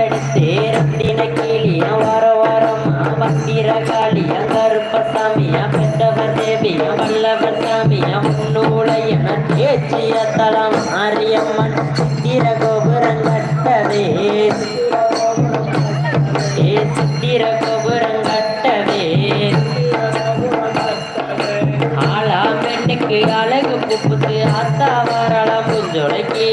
எடுத்து ரத்தின கிளியா வர வரமா பத்திர காளியா கருப்பசாமியா பெற்றவர் தேவியா வல்லவர் சாமியா முன்னூலையன தேச்சிய தலம் மாரியம்மன் சித்திர கோபுரம் கட்டவே ஏ சித்திர கோபுரம் கட்டவே ஆளா பெண்ணுக்கு அழகு புப்புக்கு அத்தா வரலாம் குஞ்சொலைக்கு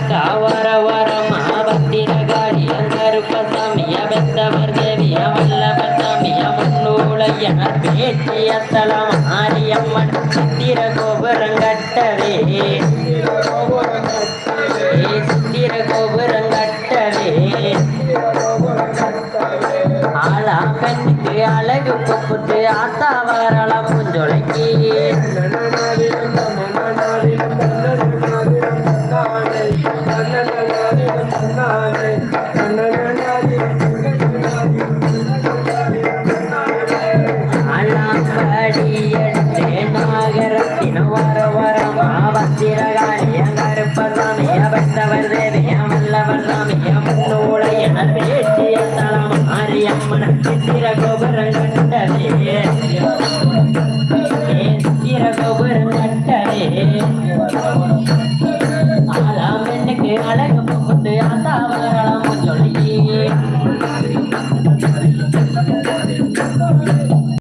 முத்துப்பல்லக்கா வர வரமா பத்திரகாளிய கருப்பசாமிய பெத்தவர் தேவிய வல்லவர் சாமிய முன்னூலையனர் பேச்சிய தலம் மாரியம்மன் சித்திர கோபுரம் சித்திர கோபுரம் ஆளா பெண்ணுக்கு அழகு கொப்புத்து ஆத்தா வரலாம் மன்னோட என பேசிய தளம் ஆரியம்மன் சித்திரகோ அத்தா வல்லவராக